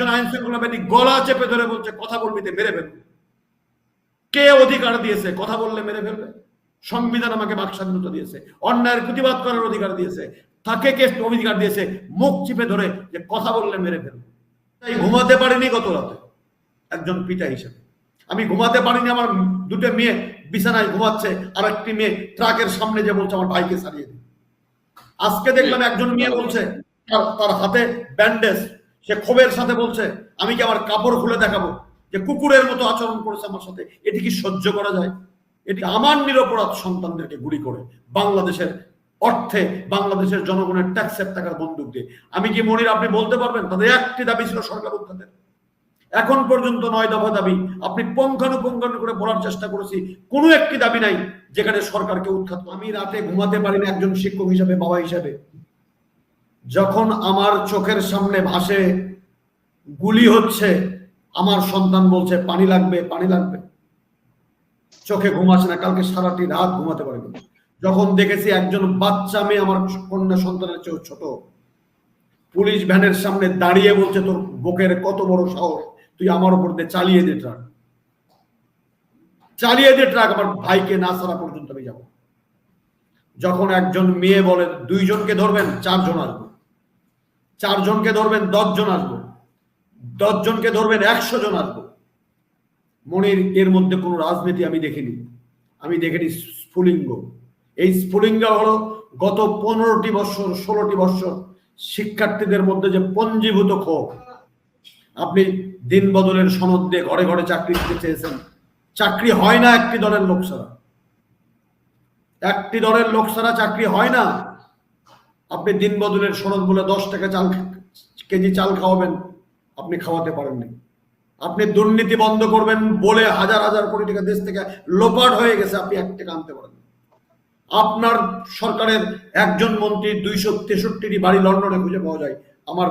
একজন আইন শৃঙ্খলা বাহিনী গলা চেপে ধরে বলছে কথা বলবি মেরে ফেলবে। কে অধিকার দিয়েছে? কথা বললে মেরে ফেলবে। সংবিধান আমাকে বাক স্বাধীনতা দিয়েছে। অন্যায়ের প্রতিবাদ করার অধিকার দিয়েছে। তাকে কে অধিকার দিয়েছে? মুখ চিপে ধরে যে কথা বললে মেরে ফেলবে। তাই ঘুমাতে পারিনি গত রাতে একজন পিতা হিসেবে। আমি ঘুমাতে পারিনি আমার দুটো মেয়ে বিছানায় ঘুমাচ্ছে আর একটি মেয়ে ট্রাকের সামনে যে বলছে আমার ভাইকে সারিয়ে দিন আজকে দেখলাম একজন মেয়ে বলছে তার হাতে ব্যান্ডেজ সে ক্ষোভের সাথে বলছে, আমি কি আমার কাপড় খুলে দেখাবো? যে কুকুরের মতো আচরণ করেছে আমার সাথে। এটি কি সহ্য করা যায়? এটি আমার নিরপরাধ সন্তানদেরকে গুলি করে বাংলাদেশের অর্থে, বাংলাদেশের জনগণের ট্যাক্সের টাকার বন্দুক দিয়ে। আমি কি মনির, আপনি বলতে পারবেন? তাদের একটি দাবি ছিল সরকার উত্থানের এখন পর্যন্ত নয় দফা দাবি। আপনি পঙ্খানুপুঙ্খানু করে বলার চেষ্টা করেছি। কোনো একটি দাবি নাই যেখানে সরকারকে উৎখাত। আমি রাতে ঘুমাতে পারি না একজন শিক্ষক হিসাবে, বাবা হিসাবে। যখন আমার চোখের সামনে ভাসে, গুলি হচ্ছে, আমার সন্তান বলছে, পানি লাগবে পানি লাগবে। চোখে ঘুমাচ্ছে না, কালকে সারাটি রাত ঘুমাতে পারিনি। যখন দেখেছি একজন বাচ্চা মেয়ে আমার কন্যা সন্তানের চেয়েও ছোট, পুলিশ ভ্যানের সামনে দাঁড়িয়ে বলছে, তোর বুকের কত বড় সাহস, তুই আমার উপর দিয়ে চালিয়ে দে ট্রাক। চালিয়ে দে ট্রাক, আমার ভাইকে না সারা পর্যন্ত আমি যাব। যখন একজন মেয়ে বলে, দুইজনকে ধরবেন, চারজন আসব। চারজনকে ধরবেন, দশজন আসব। দশজনকে ধরবেন একশো জন আসব। মনির, এর মধ্যে কোনো রাজনীতি আমি দেখিনি। আমি দেখিনি স্ফুলিঙ্গ। এই স্ফুলিঙ্গ হলো গত পনেরোটি বছর, ষোলোটি বছর শিক্ষার্থীদের মধ্যে যে পঞ্জীভূত ক্ষোভ। আপনি দিন বদলের সনদ দিয়ে ঘরে ঘরে চাকরি দিতে চেয়েছেন। চাকরি হয় না একটি দলের লোক একটি দলের লোক চাকরি হয় না। আপনি দিন বদলের সনদ বলে দশ টাকা চাল কেজি চাল খাওয়াবেন, আপনি খাওয়াতে পারেননি। আপনি দুর্নীতি বন্ধ করবেন বলে হাজার হাজার কোটি টাকা দেশ থেকে লোপাট হয়ে গেছে, আপনি এক টাকা আনতে পারেন আপনার সরকারের একজন মন্ত্রী দুইশো তেষট্টিটি বাড়ি লন্ডনে খুঁজে পাওয়া যায়। আমার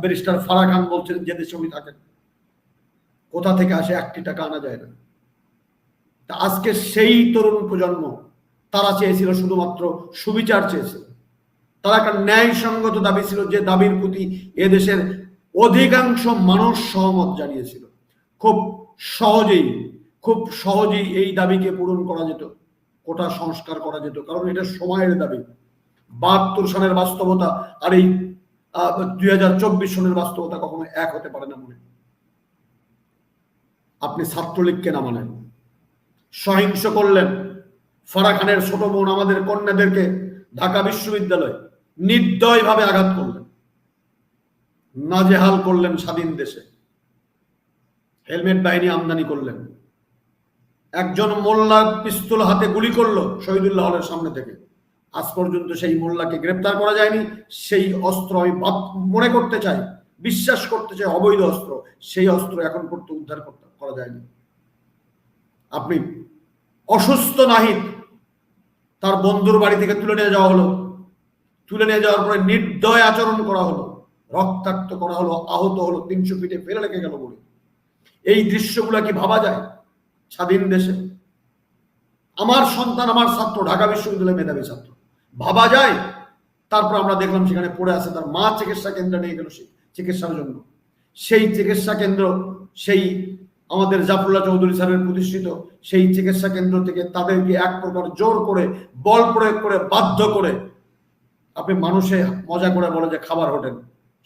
ব্যারিস্টার ফারা খান বলছেন, যে দেশে উনি থাকেন। কোথা থেকে আসে একটি টাকা আনা যায় না। তা আজকে সেই তরুণ প্রজন্ম, তারা চেয়েছিল শুধুমাত্র সুবিচার চেয়েছিল। তারা একটা ন্যায়সঙ্গত দাবি ছিল যে দাবির প্রতি এদেশের অধিকাংশ মানুষ সহমত জানিয়েছিল। খুব সহজেই খুব সহজেই এই দাবিকে পূরণ করা যেত, কোটা সংস্কার করা যেত, কারণ এটা সময়ের দাবি। বাহাত্তর সালের বাস্তবতা আর এই দুই হাজার চব্বিশ সনের বাস্তবতা কখনো এক হতে পারে না মনে। আপনি ছাত্রলীগকে নামালেন সহিংস করলেন। ফারা খানের ছোট বোন আমাদের কন্যাদেরকে ঢাকা বিশ্ববিদ্যালয় নির্দয়ভাবে আঘাত করলেন। নাজেহাল করলেন স্বাধীন দেশে। হেলমেট বাহিনী আমদানি করলেন। একজন মোল্লা পিস্তল হাতে গুলি করল শহীদুল্লাহ হলের সামনে থেকে। আজ পর্যন্ত সেই মোল্লাকে গ্রেপ্তার করা যায়নি। সেই অস্ত্র আমি মনে করতে চাই, বিশ্বাস করতে চাই, অবৈধ অস্ত্র। সেই অস্ত্র এখন পর্যন্ত উদ্ধার করা যায়নি। আপনি অসুস্থ নাহিদ, তার বন্ধুর বাড়ি থেকে তুলে নিয়ে যাওয়া হলো। তুলে নিয়ে যাওয়ার পরে নির্দয় আচরণ করা হলো। রক্তাক্ত করা হলো, আহত হলো, তিনশো ফিটে ফেলে লেগে গেল বলে। এই দৃশ্যগুলো কি ভাবা যায় স্বাধীন দেশে? আমার সন্তান, আমার ছাত্র, ঢাকা বিশ্ববিদ্যালয়ের মেধাবী ছাত্র। ভাবা যায়? তারপর আমরা দেখলাম সেখানে পড়ে আছে তার মা চিকিৎসা কেন্দ্রে নিয়ে গেল সে চিকিৎসার জন্য। সেই চিকিৎসা কেন্দ্র, সেই আমাদের জাফরুল্লাহ চৌধুরী স্যারের প্রতিষ্ঠিত সেই চিকিৎসা কেন্দ্র থেকে তাদেরকে এক প্রকার জোর করে, বল প্রয়োগ করে, বাধ্য করে আপনি মানুষে মজা করে বলে যে খাবার হোটেল,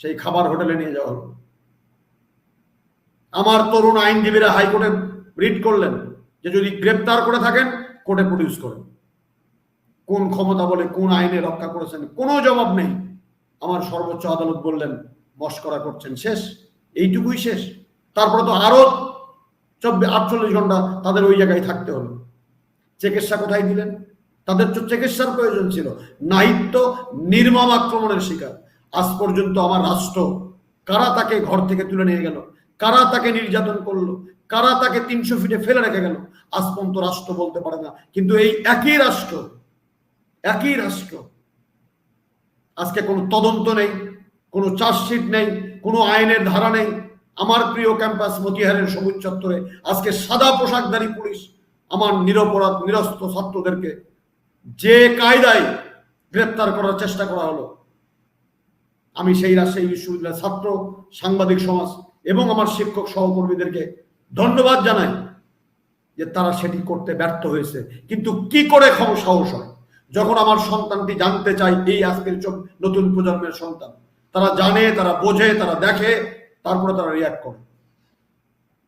সেই খাবার হোটেলে নিয়ে যাওয়া হলো। আমার তরুণ আইনজীবীরা হাইকোর্টে রিট করলেন যে যদি গ্রেপ্তার করে থাকেন, কোর্টে প্রডিউস করেন। কোন ক্ষমতা বলে, কোন আইনে রক্ষা করেছেন, কোনো জবাব নেই। আমার সর্বোচ্চ আদালত বললেন, মস্করা করছেন, শেষ, এইটুকুই শেষ। তারপরে তো আরও চব্বিশ, আটচল্লিশ ঘণ্টা তাদের ওই জায়গায় থাকতে হলো। চিকিৎসা কোথায় দিলেন? তাদের তো চিকিৎসার প্রয়োজন ছিল। নাহিত্য, নির্মম আক্রমণের শিকার। আজ পর্যন্ত আমার রাষ্ট্র কারা তাকে ঘর থেকে তুলে নিয়ে গেল? কারা তাকে নির্যাতন করল? কারা তাকে তিনশো ফিটে ফেলে রেখে গেল? আজ পর্যন্ত রাষ্ট্র বলতে পারে না। কিন্তু এই একই রাষ্ট্র একই রাষ্ট্র, আজকে কোনো তদন্ত নেই, কোনো চার্জশিট নেই, কোনো আইনের ধারা নেই। আমার প্রিয় ক্যাম্পাস মতিহারের সবুজ চত্বরে আজকে সাদা পোশাকধারী পুলিশ আমার নিরপরাধ নিরস্ত ছাত্রদেরকে যে কায়দায় গ্রেপ্তার করার চেষ্টা করা হলো, আমি সেই রাজশাহী বিশ্ববিদ্যালয়ের ছাত্র, সাংবাদিক সমাজ এবং আমার শিক্ষক সহকর্মীদেরকে ধন্যবাদ জানাই যে তারা সেটি করতে ব্যর্থ হয়েছে। কিন্তু কি করে ক্ষম সাহস হয়? যখন আমার সন্তানটি জানতে চাই এই আজকের চোখ নতুন প্রজন্মের সন্তান, তারা জানে, তারা বোঝে, তারা দেখে, তারপরে তারা রিয়াক্ট করে।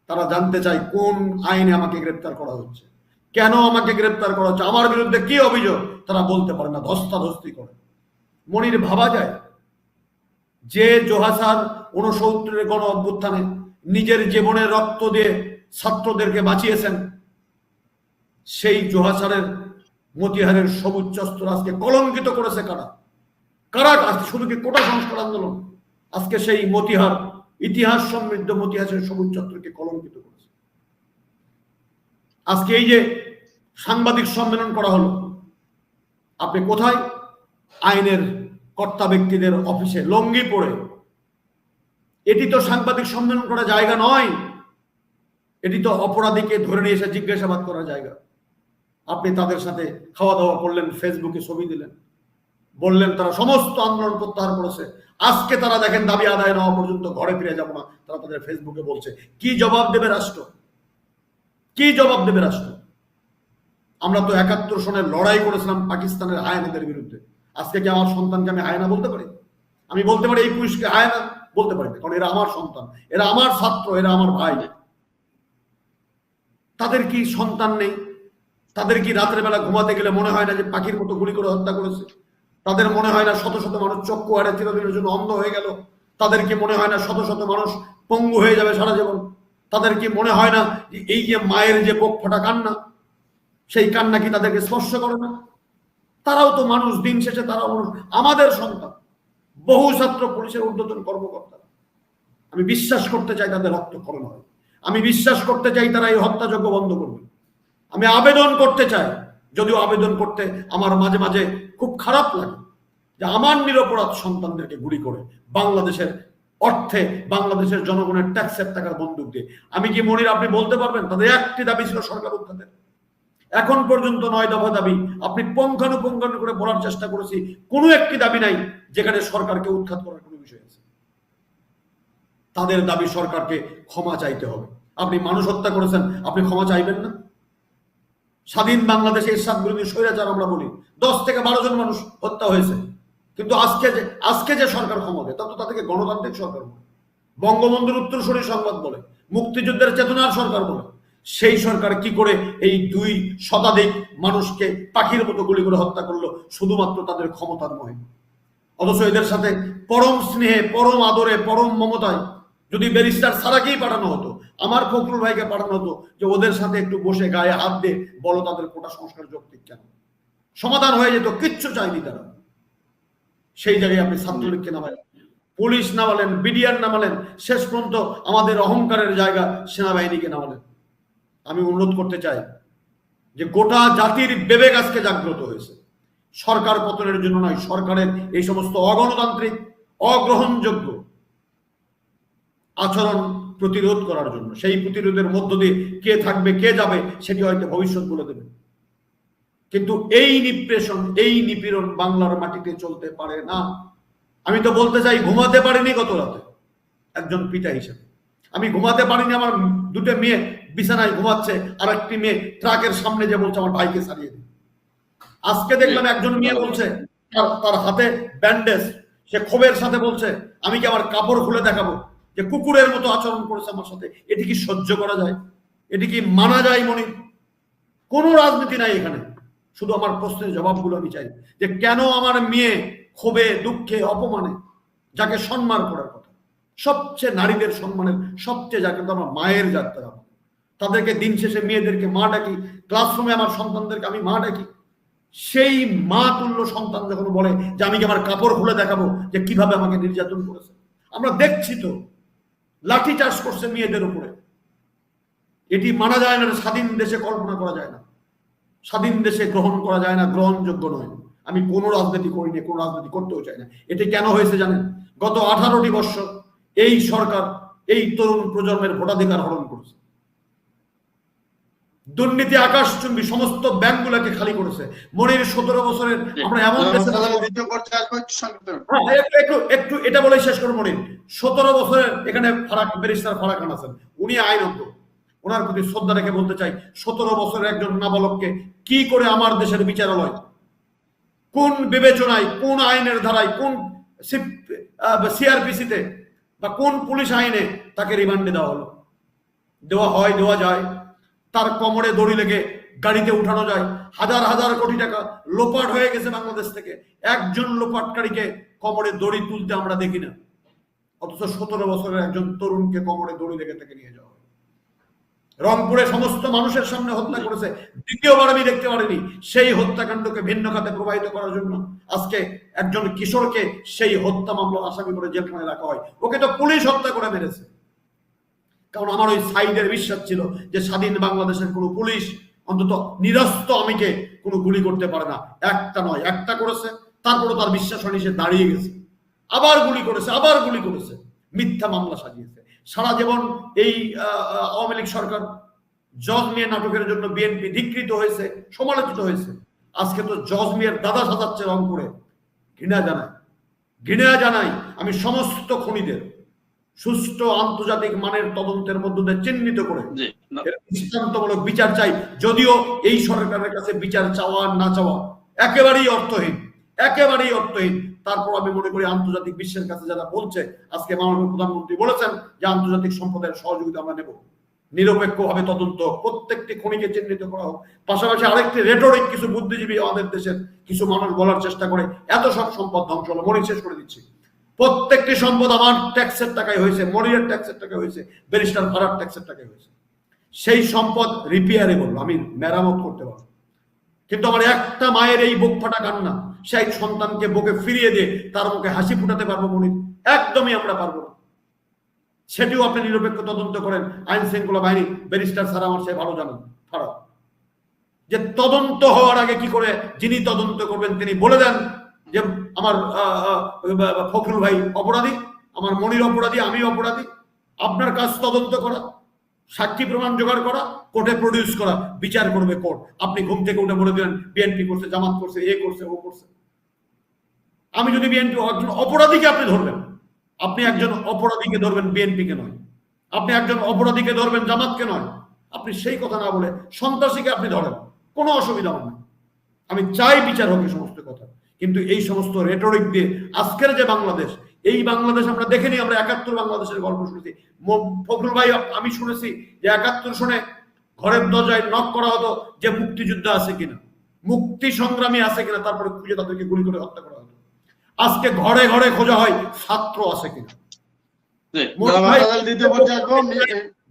তারা জানতে চায় কোন আইনে আমাকে গ্রেপ্তার করা হচ্ছে। কেন আমাকে গ্রেপ্তার করা হচ্ছে? আমার বিরুদ্ধে কি অভিযোগ? তারা বলতে পারে না, ধস্তাধস্তি করে। মনির, ভাবা যায়? যে জোহাসার উনসত্তরের গণ অভ্যুত্থানে নিজের জীবনে রক্ত দিয়ে ছাত্রদেরকে বাঁচিয়েছেন, সেই জোহাসারের মতিহারের সবুজ চস্ত্র আজকে কলঙ্কিত করেছে কারা? কারা আজকে? শুধু কি কোটা সংস্কার আন্দোলন? আজকে সেই মতিহার, ইতিহাস সমৃদ্ধ মতিহাসের সবুজ চত্বরকে কলঙ্কিত করেছে। আজকে এই যে সাংবাদিক সম্মেলন করা হলো, আপনি কোথায়? আইনের কর্তা ব্যক্তিদের অফিসে, লঙ্গি পড়ে এটি তো সাংবাদিক সম্মেলন করার জায়গা নয়। এটি তো অপরাধীকে ধরে নিয়ে এসে জিজ্ঞাসাবাদ করার জায়গা। আপনি তাদের সাথে খাওয়া দাওয়া করলেন, ফেসবুকে ছবি দিলেন। বললেন, তারা সমস্ত আন্দোলন প্রত্যাহার করেছে। আজকে তারা দেখেন দাবি আদায় নেওয়া পর্যন্ত ঘরে ফিরে যাব না। তারা তাদের ফেসবুকে বলছে। কি জবাব দেবে রাষ্ট্র? কি জবাব দেবে রাষ্ট্র? আমরা তো একাত্তর সনের লড়াই করেছিলাম পাকিস্তানের আয়নাদের বিরুদ্ধে। আজকে কি আমার সন্তানকে আমি আয়না বলতে পারি? আমি বলতে পারি এই পুলিশকে আয়না বলতে পারি কারণ এরা আমার সন্তান, এরা আমার ছাত্র, এরা আমার ভাই। তাদের কি সন্তান নেই? তাদের কি রাতের বেলা ঘুমাতে গেলে মনে হয় না যে পাখির মতো গুলি করে হত্যা করেছে? তাদের মনে হয় না শত শত মানুষ চক্ষু হারে চিরদিনের জন্য অন্ধ হয়ে গেল? তাদের কি মনে হয় না শত শত মানুষ পঙ্গু হয়ে যাবে সারা জীবন? তাদের কি মনে হয় না যে এই যে মায়ের যে বুক ফাটা কান্না, সেই কান্না কি তাদেরকে স্পর্শ করে না? তারাও তো মানুষ, দিন শেষে তারাও মানুষ। আমাদের সন্তান, বহু ছাত্র পুলিশের ঊর্ধ্বতন কর্মকর্তা আমি বিশ্বাস করতে চাই তাদের রক্তক্ষরণ হয়। আমি বিশ্বাস করতে চাই তারা এই হত্যাযজ্ঞ বন্ধ করবে। আমি আবেদন করতে চাই, যদিও আবেদন করতে আমার মাঝে মাঝে খুব খারাপ লাগে, যে আমার নিরপরাধ সন্তানদেরকে গুলি করে বাংলাদেশের অর্থে বাংলাদেশের জনগণের ট্যাক্সের টাকার বন্দুক দিয়ে। আমি কি মনির, আপনি বলতে পারবেন? তাদের একটি দাবি ছিল সরকার উত্থানের। এখন পর্যন্ত নয় দফা দাবি। আপনি পঙ্খানুপঙ্খানু করে বলার চেষ্টা করেছি। কোনো একটি দাবি নাই যেখানে সরকারকে উৎখাত করার কোনো বিষয় আছে। তাদের দাবি সরকারকে ক্ষমা চাইতে হবে। আপনি মানুষ হত্যা করেছেন, আপনি ক্ষমা চাইবেন না? স্বাধীন বাংলাদেশে এরশাদ বিরোধী স্বৈরাচার আমরা বলি। দশ থেকে বারো জন মানুষ হত্যা হয়েছে। কিন্তু আজকে যে আজকে যে সরকার ক্ষমা দেয় তা তো তাদেরকে গণতান্ত্রিক সরকার বলে। বঙ্গবন্ধুর উত্তরসূরি সংবাদ বলে, মুক্তিযুদ্ধের চেতনার সরকার বলে। সেই সরকার কি করে এই দুই শতাধিক মানুষকে পাখির মতো গুলি করে হত্যা করল, শুধুমাত্র তাদের ক্ষমতার মহে। অথচ এদের সাথে পরম স্নেহে, পরম আদরে, পরম মমতায় যদি ব্যারিস্টার সারাকেই পাঠানো হতো, আমার ফখরুল ভাইকে পাঠানো হতো যে ওদের সাথে একটু বসে গায়ে হাত দিয়ে বলো তাদের কোটা সংস্কার যৌক্তিক কেন? সমাধান হয়ে যেত, কিচ্ছু চাইনি তারা। সেই জায়গায় আপনি ছাত্রলীগকে নামালেন। পুলিশ নামালেন, বিডিআর নামালেন, শেষ পর্যন্ত আমাদের অহংকারের জায়গা সেনাবাহিনীকে নামালেন। আমি অনুরোধ করতে চাই যে গোটা জাতির বিবেক আজকে জাগ্রত হয়েছে। সরকার পতনের জন্য নয়, সরকারের এই সমস্ত অগণতান্ত্রিক, অগ্রহণযোগ্য আচরণ প্রতিরোধ করার জন্য। সেই প্রতিরোধের মধ্য দিয়ে কে থাকবে, কে যাবে, সেটি হয়তো ভবিষ্যৎ বলে দেবে। কিন্তু এই নিপ্রেশন এই নিপীড়ন বাংলার মাটিতে চলতে পারে না। আমি তো বলতে চাই ঘুমাতে পারিনি গত রাতে একজন পিতা হিসেবে। আমি ঘুমাতে পারিনি আমার দুটো মেয়ে বিছানায় ঘুমাচ্ছে আর একটি মেয়ে ট্রাকের সামনে যে বলছে আমার ভাইকে সারিয়ে দিন। আজকে দেখলাম একজন মেয়ে বলছে তার তার হাতে ব্যান্ডেজ সে ক্ষোভের সাথে বলছে আমি কি আমার কাপড় খুলে দেখাবো? যে কুকুরের মতো আচরণ করেছে আমার সাথে এটি কি সহ্য করা যায়? এটি কি মানা যায় মনে? কোনো রাজনীতি নাই এখানে। শুধু আমার প্রশ্নের জবাবগুলো আমি চাই যে কেন আমার মেয়ে ক্ষোভে, দুঃখে, অপমানে যাকে সম্মান করার কথা, সবচেয়ে নারীদের সম্মানের, সবচেয়ে যাকে তো আমার মায়ের যাত্রা তাদেরকে দিন শেষে মেয়েদেরকে মা ডাকি ক্লাসরুমে আমার সন্তানদেরকে আমি মা ডাকি। সেই মা তুল্য সন্তান যখন বলে যে আমি আমার কাপড় খুলে দেখাবো যে কীভাবে আমাকে নির্যাতন করেছে। আমরা দেখছি তো, লাঠি চাষ করছে মেয়েদের উপরে। এটি মানা যায় না স্বাধীন দেশে কল্পনা করা যায় না। স্বাধীন দেশে গ্রহণ করা যায় না গ্রহণযোগ্য নয়। আমি কোনো রাজনীতি করি করিনি কোনো রাজনীতি করতেও চাই না। এটি কেন হয়েছে জানেন? গত আঠারোটি বছর এই সরকার এই তরুণ প্রজন্মের ভোটাধিকার হরণ করেছে। দুর্নীতি আকাশচুম্বী সমস্ত ব্যাংকগুলোকে খালি করেছে। মনির সতেরো বছরের আমরা এমন একটু হ্যাঁ, একটু একটু এটা বলে শেষ করব মনির। সতেরো বছরের এখানে ফারাক ব্যারিস্টার ফারাক খান আছেন। উনি আইনজ্ঞ। ওনার প্রতি শ্রদ্ধা রেখে বলতে চাই, সতেরো বছরের একজন নাবালককে কি করে আমার দেশের বিচারালয়? কোন বিবেচনায়, কোন আইনের ধারায়, কোন সিআরপিসিতে বা কোন পুলিশ আইনে তাকে রিমান্ডে দেওয়া হলো? দেওয়া হয়, দেওয়া যায়। তার কোমরে দড়ি লেগে গাড়িতে উঠানো যায়। হাজার হাজার কোটি টাকা লোপাট হয়ে গেছে বাংলাদেশ থেকে। একজন লোপাটকারীকে কোমরে দড়ি তুলতে আমরা দেখি না। অথচ সতেরো বছরের একজন তরুণকে কোমরে দড়ি লেগে থেকে নিয়ে যাওয়া। রংপুরে সমস্ত মানুষের সামনে হত্যা করেছে। দ্বিতীয়বার আমি দেখতে পারিনি সেই হত্যাকাণ্ডকে ভিন্ন খাতে প্রবাহিত করার জন্য। আজকে একজন কিশোরকে সেই হত্যা মামলা আসামি করে জেলখানায় রাখা হয়। ওকে তো পুলিশ হত্যা করে মেরেছে। কারণ আমার ওই সাইডের বিশ্বাস ছিল যে স্বাধীন বাংলাদেশের কোনো পুলিশ অন্তত নিরস্ত আমিকে কোনো গুলি করতে পারে না। একটা নয়, একটা করেছে। তারপরে তার বিশ্বাস হয়নি, সে দাঁড়িয়ে গেছে। আবার গুলি করেছে, আবার গুলি করেছে। মিথ্যা মামলা সাজিয়েছে। সারা জীবন এই আওয়ামী লীগ সরকার জজ মিয়া নাটকের জন্য বিএনপি ধিকৃত হয়েছে সমালোচিত হয়েছে। আজকে তো জজ মিয়ার দাদা সাজাচ্ছে রংপুরে। ঘৃণা জানাই ঘৃণা জানাই আমি সমস্ত খনিদের সুষ্ঠু আন্তর্জাতিক মানের তদন্তের মধ্য দিয়ে চিহ্নিত করে। দৃষ্টান্তমূলক বিচার চাই যদিও এই সরকারের কাছে বিচার চাওয়া না চাওয়া একেবারেই অর্থহীন। একেবারেই অর্থহীন তারপর আমি মনে করি আন্তর্জাতিক বিশ্বের কাছে যারা বলছে, আজকে মাননীয় প্রধানমন্ত্রী বলেছেন যে আন্তর্জাতিক সম্প্রদায়ের সহযোগিতা আমরা নেব। নিরপেক্ষ নিরপেক্ষভাবে তদন্ত প্রত্যেকটি খনিকে চিহ্নিত করা হোক। পাশাপাশি আরেকটি রেটরিক কিছু বুদ্ধিজীবী আমাদের দেশের কিছু মানুষ বলার চেষ্টা করে, এত সব সম্পদ ধ্বংস হলো মনে শেষ করে দিচ্ছি। প্রত্যেকটি সম্পদ আমার ট্যাক্সের টাকায় হয়েছে মনিরের ট্যাক্সের টাকায় হয়েছে, ব্যারিস্টার ভাড়ার ট্যাক্সের টাকায় হয়েছে। সেই সম্পদ রিপেয়ারেবল আমি মেরামত করতে পারব। কিন্তু আমার একটা মায়ের এই বুক ফাটা কান্না সেই সন্তানকে বুকে ফিরিয়ে দিয়ে তার মুখে হাসি ফুটাতে পারব মনির, একদমই আমরা পারব না। সেটিও আপনি নিরপেক্ষ তদন্ত করেন, আইন শৃঙ্খলা বাহিনী, ব্যারিস্টার সারা আমার সে ভালো জানেন, ফারাক। যে তদন্ত হওয়ার আগে কি করে যিনি তদন্ত করবেন তিনি বলে দেন যে আমার ফখরুল ভাই অপরাধী, আমার মনির অপরাধী আমি অপরাধী, আপনার কাজ তদন্ত করা। সাক্ষী প্রমাণ জোগাড় করা, কোর্টে প্রডিউস করা, বিচার করবে কোর্ট। আপনি ঘুম থেকে উঠে বলে দিলেন বিএনপি করছে, জামাত করছে, এ করছে, ও করছে। আমি যদি বিএনপি একজন অপরাধীকে আপনি ধরবেন, আপনি একজন অপরাধীকে ধরবেন বিএনপিকে নয়। আপনি একজন অপরাধীকে ধরবেন জামাতকে নয়। আপনি সেই কথা না বলে সন্ত্রাসীকে আপনি ধরেন, কোনো অসুবিধা হবে না। আমি চাই বিচার হোক সমস্ত কথা। কিন্তু এই সমস্ত রেটরিক দিয়ে আজকের যে বাংলাদেশ এই বাংলাদেশ আমরা দেখেনি আমরা একাত্তর বাংলাদেশের গল্প শুনেছি। ফখরুল ভাই আমি শুনেছি যে একাত্তর সনে ঘরের দরজায় নক করা হতো যে মুক্তিযুদ্ধ আছে কিনা। মুক্তি সংগ্রামী আছে কিনা তারপরে খুঁজে তাদেরকে গুলি করে হত্যা করা হতো। আজকে ঘরে ঘরে খোঁজা হয় ছাত্র আছে কিনা।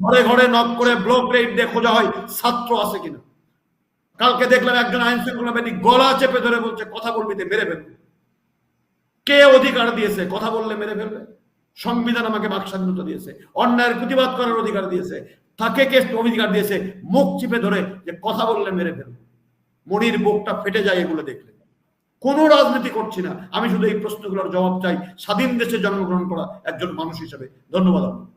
ঘরে ঘরে নক করে ব্লক রেড দিয়ে খোঁজা হয় ছাত্র আছে কিনা। কালকে দেখলাম একজন আইন শৃঙ্খলা বাহিনী গলা চেপে ধরে বলছে কথা বলবি মেরে ফেলবে। কে অধিকার দিয়েছে? কথা বললে মেরে ফেলবে। সংবিধান আমাকে বাক স্বাধীনতা দিয়েছে। অন্যায়ের প্রতিবাদ করার অধিকার দিয়েছে। তাকে কে অধিকার দিয়েছে? মুখ চিপে ধরে যে কথা বললে মেরে ফেলবে। মনির বুকটা ফেটে যায় এগুলো দেখলে। কোনো রাজনীতি করছি না। আমি শুধু এই প্রশ্নগুলোর জবাব চাই। স্বাধীন দেশে জন্মগ্রহণ করা একজন মানুষ হিসেবে। ধন্যবাদ আপনাকে।